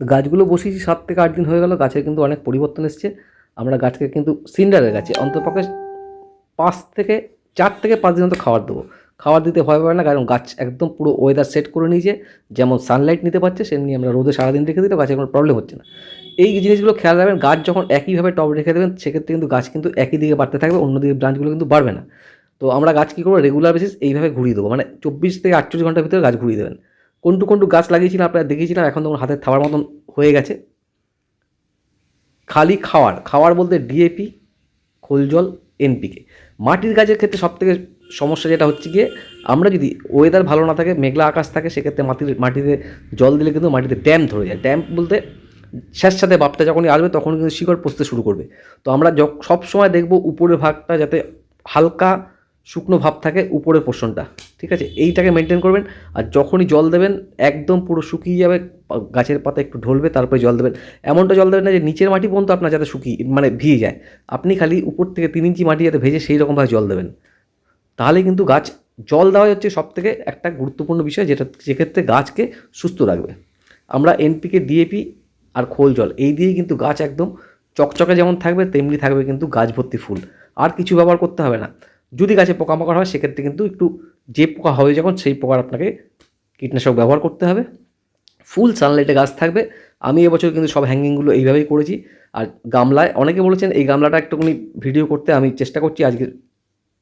গাছগুলো বসিয়েছি, সাত থেকে আট দিন হয়ে গেল, গাছের কিন্তু অনেক পরিবর্তন এসছে। আমরা গাছকে কিন্তু সিন্ডারের গাছে অন্তপক্ষে পাঁচ থেকে, চার থেকে পাঁচ দিন তো খাবার দেবো। খাবার দিতে ভয় পাবে না, কারণ গাছ একদম পুরো ওয়েদার সেট করে নিয়েছে। যেমন সানলাইট নিতে পারছে, সেমনি আমরা রোদে সারাদিন রেখে দিলে গাছের কোনো প্রবলেম হচ্ছে না। এই জিনিসগুলো খেয়াল রাখবেন, গাছ যখন একইভাবে টব রেখে দেবেন, সেক্ষেত্রে কিন্তু গাছ কিন্তু একই দিকে বাড়তে থাকবে, অন্যদিকে ব্রাঞ্চগুলো কিন্তু বাড়বে না। তো আমরা গাছ কী করব রেগুলার বেসিস এইভাবে ঘুরিয়ে দেবো। মানে চব্বিশ থেকে আটচল্লিশ ঘণ্টার ভিতরে গাছ ঘুরিয়ে দেবেন। কোনটু কোনটু গাছ লাগিয়েছিলাম, আপনারা দেখিয়েছিলাম, এখন তখন হাতের থাবার মতন হয়ে গেছে। খালি খাওয়ার খাওয়ার বলতে ডিএপি খোল জল এনপিকে মাটির গাছের ক্ষেত্রে সবথেকে সমস্যা যেটা হচ্ছে গিয়ে, আমরা যদি ওয়েদার ভালো না থাকে, মেঘলা আকাশ থাকে, সেক্ষেত্রে মাটির, মাটিতে জল দিলে কিন্তু মাটিতে ড্যাম ধরে যায়। ড্যাম বলতে সাথে বাপটা যখনই আসবে, তখন কিন্তু শিকড় পচতে শুরু করবে। তো আমরা সব সময় দেখব উপরের ভাগটা যাতে হালকা শুকনো ভাব থাকে, উপরের পোর্শনটা ঠিক আছে? এইটাকে মেনটেন করবেন আর যখনই জল দেবেন, একদম পুরো শুকিয়ে যাবে, গাছের পাতা একটু ঢলবে, তারপরে জল দেবেন। এমনটা জল দেবেন না যে নিচের মাটি পর্যন্ত আপনার যাতে শুকিয়ে মানে ভিজে যায়। আপনি খালি উপর থেকে তিন ইঞ্চি মাটি যাতে ভেজে সেই রকমভাবে জল দেবেন। তাহলে কিন্তু গাছ, জল দেওয়া হচ্ছে সব থেকে একটা গুরুত্বপূর্ণ বিষয়, যেটা যেক্ষেত্রে গাছকে সুস্থ রাখবে। আমরা এনপিকে ডিএপি আর খোল জল, এই দিয়েই কিন্তু গাছ একদম চকচকে যেমন থাকবে, তেমনি থাকবে কিন্তু গাছ ভর্তি ফুল। আর কিছু ব্যবহার করতে হবে না। যদি গাছে পোকামাকড় হয়, সেক্ষেত্রে কিন্তু একটু যে পোকা হবে যখন, সেই পোকার আপনাকে কীটনাশক ব্যবহার করতে হবে। ফুল সানলাইটে গাছ থাকবে। আমি এবছর কিন্তু সব হ্যাঙ্গিংগুলো এইভাবেই করেছি। আর গামলায়, অনেকে বলেছেন এই গামলাটা একটুখানি ভিডিও করতে আমি চেষ্টা করছি আজকে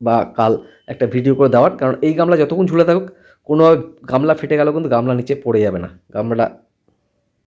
বা কাল একটা ভিডিও করে দেওয়ার। কারণ এই গামলা যতক্ষণ ঝুলে থাকুক, কোনো গামলা ফেটে গেলেও কিন্তু গামলা নিচে পড়ে যাবে না। গামলাটা